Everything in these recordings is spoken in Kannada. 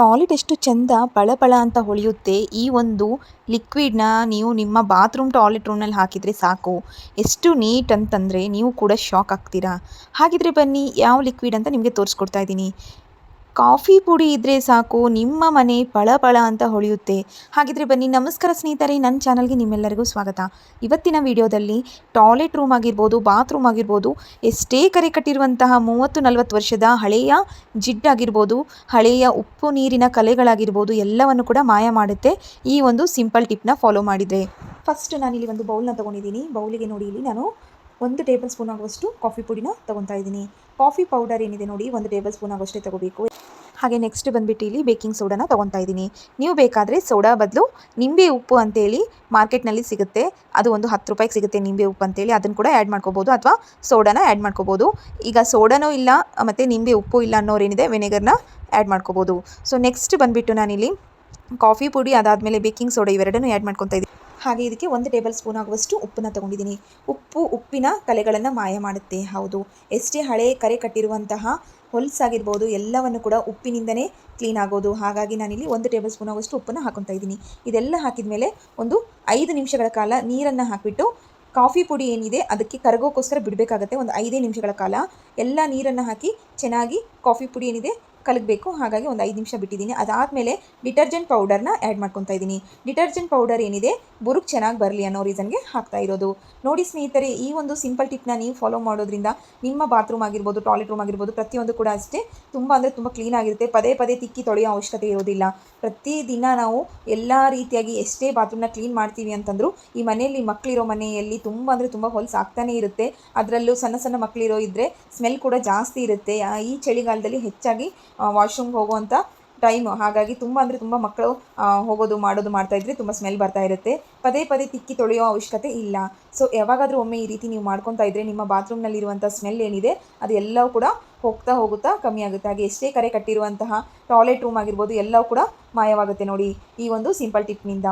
ಟಾಯ್ಲೆಟ್ ಎಷ್ಟು ಚೆಂದ ಬಳಬಳ ಅಂತ ಹೊಳೆಯುತ್ತೆ, ಈ ಒಂದು ಲಿಕ್ವಿಡ್ನ ನೀವು ನಿಮ್ಮ ಬಾತ್ರೂಮ್ ಟಾಯ್ಲೆಟ್ ರೂಮ್ನಲ್ಲಿ ಹಾಕಿದರೆ ಸಾಕು. ಎಷ್ಟು ನೀಟ್ ಅಂತಂದರೆ ನೀವು ಕೂಡ ಶಾಕ್ ಆಗ್ತೀರಾ. ಹಾಗಿದ್ರೆ ಬನ್ನಿ, ಯಾವ ಲಿಕ್ವಿಡ್ ಅಂತ ನಿಮಗೆ ತೋರಿಸ್ಕೊಡ್ತಾ ಇದ್ದೀನಿ. ಕಾಫಿ ಪುಡಿ ಇದ್ದರೆ ಸಾಕು, ನಿಮ್ಮ ಮನೆ ಪಳ ಪಳ ಅಂತ ಹೊಳೆಯುತ್ತೆ. ಹಾಗಿದ್ರೆ ಬನ್ನಿ, ನಮಸ್ಕಾರ ಸ್ನೇಹಿತರೆ ನನ್ನ ಚಾನಲ್ಗೆ ನಿಮ್ಮೆಲ್ಲರಿಗೂ ಸ್ವಾಗತ. ಇವತ್ತಿನ ವಿಡಿಯೋದಲ್ಲಿ ಟಾಯ್ಲೆಟ್ ರೂಮ್ ಆಗಿರ್ಬೋದು, ಬಾತ್ರೂಮ್ ಆಗಿರ್ಬೋದು, ಎಷ್ಟೇ ಕರೆ ಕಟ್ಟಿರುವಂತಹ ಮೂವತ್ತು ನಲವತ್ತು ವರ್ಷದ ಹಳೆಯ ಜಿಡ್ಡಾಗಿರ್ಬೋದು ಹಳೆಯ ಉಪ್ಪು ನೀರಿನ ಕಲೆಗಳಾಗಿರ್ಬೋದು, ಎಲ್ಲವನ್ನು ಕೂಡ ಮಾಯ ಮಾಡುತ್ತೆ. ಈ ಒಂದು ಸಿಂಪಲ್ ಟಿಪ್ನ ಫಾಲೋ ಮಾಡಿದರೆ. ಫಸ್ಟ್ ನಾನಿಲ್ಲಿ ಒಂದು ಬೌಲ್ನ ತೊಗೊಂಡಿದ್ದೀನಿ. ಬೌಲಿಗೆ ನೋಡಿ, ಇಲ್ಲಿ ನಾನು ಒಂದು ಟೇಬಲ್ ಸ್ಪೂನ್ ಆಗುವಷ್ಟು ಕಾಫಿ ಪುಡಿನ ತೊಗೊತಾ ಇದ್ದೀನಿ. ಕಾಫಿ ಪೌಡರ್ ಏನಿದೆ ನೋಡಿ, ಒಂದು ಟೇಬಲ್ ಸ್ಪೂನ್ ಆಗುವಷ್ಟೇ ತೊಗೋಬೇಕು. ಹಾಗೆ ನೆಕ್ಸ್ಟ್ ಬಂದುಬಿಟ್ಟು ಇಲ್ಲಿ ಬೇಕಿಂಗ್ ಸೋಡಾನ ತೊಗೊತಾ ಇದ್ದೀನಿ. ನೀವು ಬೇಕಾದರೆ ಸೋಡಾ ಬದಲು ನಿಂಬೆ ಉಪ್ಪು ಅಂತೇಳಿ ಮಾರ್ಕೆಟ್ನಲ್ಲಿ ಸಿಗುತ್ತೆ. ಅದು ಒಂದು ಹತ್ತು ರೂಪಾಯಿಗೆ ಸಿಗುತ್ತೆ ನಿಂಬೆ ಉಪ್ಪು ಅಂತೇಳಿ. ಅದನ್ನು ಕೂಡ ಆ್ಯಡ್ ಮಾಡ್ಕೋಬೋದು ಅಥವಾ ಸೋಡಾನ ಆ್ಯಡ್ ಮಾಡ್ಕೋಬೋದು. ಈಗ ಸೋಡಾನೂ ಇಲ್ಲ, ಮತ್ತು ನಿಂಬೆ ಉಪ್ಪು ಇಲ್ಲ ಅನ್ನೋರೇನಿದೆ ವಿನೆಗರ್ನ ಆ್ಯಡ್ ಮಾಡ್ಕೋಬೋದು. ಸೊ ನೆಕ್ಸ್ಟ್ ಬಂದುಬಿಟ್ಟು ನಾನಿಲ್ಲಿ ಕಾಫಿ ಪುಡಿ ಅದಾದಮೇಲೆ ಬೇಕಿಂಗ್ ಸೋಡಾ ಇವೆರಡನ್ನೂ ಆ್ಯಡ್ ಮಾಡ್ಕೊತಾ ಇದ್ದೀನಿ. ಹಾಗೆ ಇದಕ್ಕೆ ಒಂದು ಟೇಬಲ್ ಸ್ಪೂನ್ ಆಗುವಷ್ಟು ಉಪ್ಪನ್ನ ತಗೊಂಡಿದ್ದೀನಿ. ಉಪ್ಪು, ಉಪ್ಪಿನ ಕಲೆಗಳನ್ನು ಮಾಯ ಮಾಡುತ್ತೆ. ಹೌದು, ಎಷ್ಟೇ ಹಳೆ ಕರೆ ಕಟ್ಟಿರುವಂತಹ ಹೊಲಸಾಗಿರ್ಬೋದು, ಎಲ್ಲವನ್ನು ಕೂಡ ಉಪ್ಪಿನಿಂದನೇ ಕ್ಲೀನ್ ಆಗೋದು. ಹಾಗಾಗಿ ನಾನಿಲ್ಲಿ ಒಂದು ಟೇಬಲ್ ಸ್ಪೂನ್ ಆಗುವಷ್ಟು ಉಪ್ಪನ್ನು ಹಾಕೊತಾ ಇದ್ದೀನಿ. ಇದೆಲ್ಲ ಹಾಕಿದ ಮೇಲೆ ಒಂದು ಐದು ನಿಮಿಷಗಳ ಕಾಲ ನೀರನ್ನು ಹಾಕಿಬಿಟ್ಟು ಕಾಫಿ ಪುಡಿ ಏನಿದೆ ಅದಕ್ಕೆ ಕರಗೋಕ್ಕೋಸ್ಕರ ಬಿಡಬೇಕಾಗತ್ತೆ. ಒಂದು ಐದೇ ನಿಮಿಷಗಳ ಕಾಲ ಎಲ್ಲ ನೀರನ್ನು ಹಾಕಿ ಚೆನ್ನಾಗಿ ಕಾಫಿ ಪುಡಿ ಏನಿದೆ ಕಲಗಬೇಕು. ಹಾಗಾಗಿ ಒಂದು ಐದು ನಿಮಿಷ ಬಿಟ್ಟಿದ್ದೀನಿ. ಅದಾದಮೇಲೆ ಡಿಟರ್ಜೆಂಟ್ ಪೌಡರ್ನ ಆ್ಯಡ್ ಮಾಡ್ಕೊತಾ ಇದ್ದೀನಿ. ಡಿಟರ್ಜೆಂಟ್ ಪೌಡರ್ ಏನಿದೆ? ಬುರುಕ್ ಚೆನ್ನಾಗಿ ಬರಲಿ ಅನ್ನೋ ರೀಸನ್ಗೆ ಹಾಕ್ತಾ ಇರೋದು. ನೋಡಿ ಸ್ನೇಹಿತರೆ, ಈ ಒಂದು ಸಿಂಪಲ್ ಟಿಪ್ನ ನೀವು ಫಾಲೋ ಮಾಡೋದ್ರಿಂದ ನಿಮ್ಮ ಬಾತ್ರೂಮ್ ಆಗಿರ್ಬೋದು, ಟಾಯ್ಲೆಟ್ ರೂಮ್ ಆಗಿರ್ಬೋದು, ಪ್ರತಿಯೊಂದು ಕೂಡ ಅಷ್ಟೇ ತುಂಬ ಅಂದರೆ ತುಂಬ ಕ್ಲೀನ್ ಆಗಿರುತ್ತೆ. ಪದೇ ಪದೇ ತಿಕ್ಕಿ ತೊಳೆಯೋ ಅವಶ್ಯಕತೆ ಇರೋದಿಲ್ಲ. ಪ್ರತಿದಿನ ನಾವು ಎಲ್ಲ ರೀತಿಯಾಗಿ ಎಷ್ಟೇ ಬಾತ್ರೂಮ್ನ ಕ್ಲೀನ್ ಮಾಡ್ತೀವಿ ಅಂತಂದರೂ ಈ ಮನೆಯಲ್ಲಿ ಮಕ್ಕಳಿರೋ ಮನೆಯಲ್ಲಿ ತುಂಬ ಅಂದರೆ ತುಂಬ ಹೊಲಸು ಆಗ್ತಾನೇ ಇರುತ್ತೆ. ಅದರಲ್ಲೂ ಸಣ್ಣ ಸಣ್ಣ ಮಕ್ಕಳಿರೋ ಇದ್ದರೆ ಸ್ಮೆಲ್ ಕೂಡ ಜಾಸ್ತಿ ಇರುತ್ತೆ. ಈ ಚಳಿಗಾಲದಲ್ಲಿ ಹೆಚ್ಚಾಗಿ ವಾಶ್ರೂಮ್ಗೆ ಹೋಗುವಂಥ ಟೈಮ್ ಹಾಗಾಗಿ ತುಂಬ ಅಂದರೆ ತುಂಬ ಮಕ್ಕಳು ಹೋಗೋದು, ಮಾಡೋದು ಮಾಡ್ತಾಯಿದ್ರೆ ತುಂಬ ಸ್ಮೆಲ್ ಬರ್ತಾ ಇರುತ್ತೆ. ಪದೇ ಪದೇ ತಿಕ್ಕಿ ತೊಳೆಯೋ ಅವಶ್ಯಕತೆ ಇಲ್ಲ. ಸೊ ಯಾವಾಗಾದರೂ ಒಮ್ಮೆ ಈ ರೀತಿ ನೀವು ಮಾಡ್ಕೊತಾ ಇದ್ರೆ ನಿಮ್ಮ ಬಾತ್ರೂಮ್ನಲ್ಲಿರುವಂಥ ಸ್ಮೆಲ್ ಏನಿದೆ, ಅದು ಎಲ್ಲವೂ ಕೂಡ ಹೋಗ್ತಾ ಹೋಗುತ್ತಾ ಕಮ್ಮಿ ಆಗುತ್ತೆ. ಹಾಗೆ ಎಷ್ಟೇ ಕರೆ ಕಟ್ಟಿರುವಂತಹ ಟಾಯ್ಲೆಟ್ ರೂಮ್ ಆಗಿರ್ಬೋದು, ಎಲ್ಲವೂ ಕೂಡ ಮಾಯವಾಗುತ್ತೆ ನೋಡಿ ಈ ಒಂದು ಸಿಂಪಲ್ ಟಿಪ್ನಿಂದ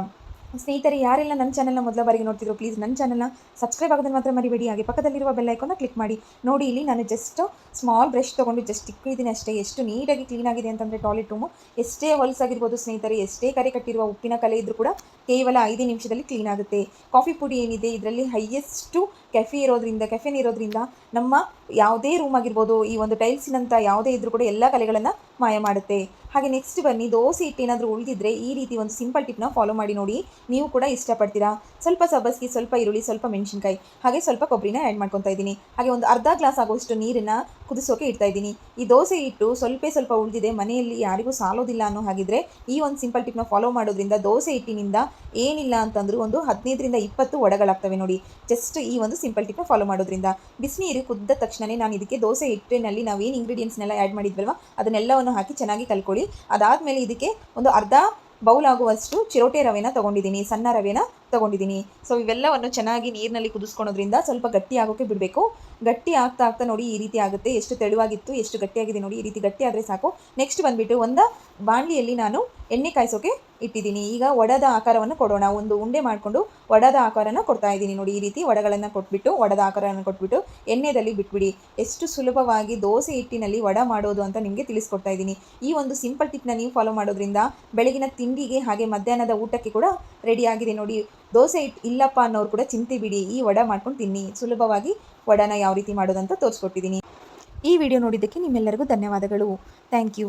ಸ್ನೇಹಿತರೆ ಯಾರೆಲ್ಲ ನನ್ನ ಚಾನಲ್ನ ಮೊದಲ ಬಾರಿಗೆ ನೋಡ್ತಿದ್ರು ಪ್ಲೀಸ್ ನನ್ನ ಚಾನಲ್ನ ಸಬ್ಸ್ಕ್ರೈಬ್ ಆಗೋದನ್ನು ಮಾತ್ರ ಮರಿಬೇಡಿ. ಹಾಗೆ ಪಕ್ಕದಲ್ಲಿರುವ ಬೆಲ್ ಐಕಾನ್ನ ಕ್ಲಿಕ್ ಮಾಡಿ. ನೋಡಿ, ಇಲ್ಲಿ ನಾನು ಜಸ್ಟ್ ಸ್ಮಾಲ್ ಬ್ರಷ್ ತೊಗೊಂಡು ಜಸ್ಟ್ ಇಕ್ಕಿದ್ದೀನಿ ಅಷ್ಟೇ. ಎಷ್ಟು ನೀಟಾಗಿ ಕ್ಲೀನ್ ಆಗಿದೆ ಅಂತಂದರೆ ಟಾಯ್ಲೆಟ್ ರೂಮು ಎಷ್ಟೇ ಹೊಲಸಾಗಿರ್ಬೋದು ಸ್ನೇಹಿತರೆ, ಎಷ್ಟೇ ಕರೆ ಕಟ್ಟಿರುವ ಉಪ್ಪಿನ ಕಲೆ ಇದ್ದರೂ ಕೂಡ ಕೇವಲ ಐದೇ ನಿಮಿಷದಲ್ಲಿ ಕ್ಲೀನ್ ಆಗುತ್ತೆ. ಕಾಫಿ ಪುಡಿ ಏನಿದೆ, ಇದರಲ್ಲಿ ಹೈಯೆಸ್ಟು ಕೆಫೆ ಇರೋದ್ರಿಂದ ಕೆಫೆನ್ ಇರೋದ್ರಿಂದ ನಮ್ಮ ಯಾವುದೇ ರೂಮ್ ಆಗಿರ್ಬೋದು, ಈ ಒಂದು ಟೈಲ್ಸಿನಂಥ ಯಾವುದೇ ಇದ್ರೂ ಕೂಡ ಎಲ್ಲ ಕಲೆಗಳನ್ನು ಮಾಯ ಮಾಡುತ್ತೆ. ಹಾಗೆ ನೆಕ್ಸ್ಟ್ ಬನ್ನಿ, ದೋಸೆ ಹಿಟ್ಟು ಏನಾದರೂ ಉಳಿದಿದ್ರೆ ಈ ರೀತಿ ಒಂದು ಸಿಂಪಲ್ ಟಿಪ್ನ ಫಾಲೋ ಮಾಡಿ ನೋಡಿ, ನೀವು ಕೂಡ ಇಷ್ಟಪಡ್ತೀರಾ? ಸ್ವಲ್ಪ ಸಬ್ಬಸ್ಗೆ, ಸ್ವಲ್ಪ ಈರುಳ್ಳಿ, ಸ್ವಲ್ಪ ಮೆಣಸಿನ್ಕಾಯಿ, ಹಾಗೆ ಸ್ವಲ್ಪ ಕೊಬ್ಬರಿನ ಆ್ಯಡ್ ಮಾಡ್ಕೊತಾ ಇದ್ದೀನಿ. ಹಾಗೆ ಒಂದು ಅರ್ಧ ಗ್ಲಾಸ್ ಆಗುವಷ್ಟು ನೀರನ್ನು ಕುದಿಸೋಕೆ ಇಡ್ತಾ ಇದ್ದೀನಿ. ಈ ದೋಸೆ ಹಿಟ್ಟು ಸ್ವಲ್ಪ ಸ್ವಲ್ಪ ಉಳಿದಿದೆ. ಮನೆಯಲ್ಲಿ ಯಾರಿಗೂ ಸಾಲೋದಿಲ್ಲ ಅನ್ನೋ ಹಾಗಿದ್ರೆ ಈ ಒಂದು ಸಿಂಪಲ್ ಟಿಪ್ನ ಫಾಲೋ ಮಾಡೋದ್ರಿಂದ ದೋಸೆ ಹಿಟ್ಟಿನಿಂದ ಏನಿಲ್ಲ ಅಂತಂದ್ರೂ ಒಂದು ಹದಿನೈದರಿಂದ ಇಪ್ಪತ್ತು ಒಡಗಳಾಗ್ತವೆ ನೋಡಿ. ಜಸ್ಟ್ ಈ ಒಂದು ಸಿಂಪಲ್ ಟಿಪ್ನ ಫಾಲೋ ಮಾಡೋದ್ರಿಂದ. ಬಿಸಿನೀರು ಕುದ್ದ ತಕ್ಷಣವೇ ನಾನು ಇದಕ್ಕೆ ದೋಸೆ ಹಿಟ್ಟಿನಲ್ಲಿ ಏನು ಇಂಗ್ರೀಡಿಯೆಂಟ್ಸ್ನೆಲ್ಲ ಆ್ಯಡ್ ಮಾಡಿದ್ವಲ್ವ? ಅದನ್ನೆಲ್ಲವನ್ನು ಹಾಕಿ ಚೆನ್ನಾಗಿ ಕಲ್ಕೊಳ್ಳಿ ಅದಾದಮೇಲೆ ಇದಕ್ಕೆ ಒಂದು ಅರ್ಧ ಬೌಲ್ ಆಗುವಷ್ಟು ಚಿರೋಟೆ ರವೆನ ತೊಗೊಂಡಿದ್ದೀನಿ, ಸಣ್ಣ ರವೆನ ತೊಗೊಂಡಿದ್ದೀನಿ. ಸೊ ಇವೆಲ್ಲವನ್ನು ಚೆನ್ನಾಗಿ ನೀರಿನಲ್ಲಿ ಕುದಿಸ್ಕೊಳೋದ್ರಿಂದ ಸ್ವಲ್ಪ ಗಟ್ಟಿ ಆಗೋಕ್ಕೆ ಬಿಡಬೇಕು. ಗಟ್ಟಿ ಆಗ್ತಾ ಆಗ್ತಾ ನೋಡಿ ಈ ರೀತಿ ಆಗುತ್ತೆ. ಎಷ್ಟು ತೆಳುವಾಗಿತ್ತು, ಎಷ್ಟು ಗಟ್ಟಿಯಾಗಿದೆ ನೋಡಿ ಈ ರೀತಿ ಗಟ್ಟಿ ಆದರೆ ಸಾಕು. ನೆಕ್ಸ್ಟ್ ಬಂದುಬಿಟ್ಟು ಒಂದು ಬಾಣಲಿಯಲ್ಲಿ ನಾನು ಎಣ್ಣೆ ಕಾಯಿಸೋಕೆ ಇಟ್ಟಿದ್ದೀನಿ. ಈಗ ಒಡದ ಆಕಾರವನ್ನು ಕೊಡೋಣ. ಒಂದು ಉಂಡೆ ಮಾಡಿಕೊಂಡು ಒಡದ ಆಕಾರನ ಕೊಡ್ತಾ ಇದ್ದೀನಿ. ನೋಡಿ, ಈ ರೀತಿ ವಡಗಳನ್ನು ಕೊಟ್ಬಿಟ್ಟು ಒಡದ ಆಕಾರವನ್ನು ಕೊಟ್ಬಿಟ್ಟು ಎಣ್ಣೆಯಲ್ಲಿ ಬಿಟ್ಬಿಡಿ. ಎಷ್ಟು ಸುಲಭವಾಗಿ ದೋಸೆ ಹಿಟ್ಟಿನಲ್ಲಿ ವಡ ಮಾಡೋದು ಅಂತ ನಿಮಗೆ ತಿಳಿಸ್ಕೊಡ್ತಾ ಇದ್ದೀನಿ. ಈ ಒಂದು ಸಿಂಪಲ್ ಟಿಪ್ನ ನೀವು ಫಾಲೋ ಮಾಡೋದ್ರಿಂದ ಬೆಳಗಿನ ತಿಂಡಿಗೆ ಹಾಗೆ ಮಧ್ಯಾಹ್ನದ ಊಟಕ್ಕೆ ಕೂಡ ರೆಡಿಯಾಗಿದೆ ನೋಡಿ, ದೋಸೆ ಹಿಟ್ಟು ಇಲ್ಲಪ್ಪ ಅನ್ನೋರು ಕೂಡ ಚಿಂತೆ ಬಿಡಿ. ಈ ವಡ ಮಾಡ್ಕೊಂಡು ತಿನ್ನಿ. ಸುಲಭವಾಗಿ ವಡನ ಯಾವ ರೀತಿ ಮಾಡೋದಂತ ತೋರಿಸ್ಕೊಟ್ಟಿದ್ದೀನಿ. ಈ ವಿಡಿಯೋ ನೋಡಿದ್ದಕ್ಕೆ ನಿಮ್ಮೆಲ್ಲರಿಗೂ ಧನ್ಯವಾದಗಳು. Thank you.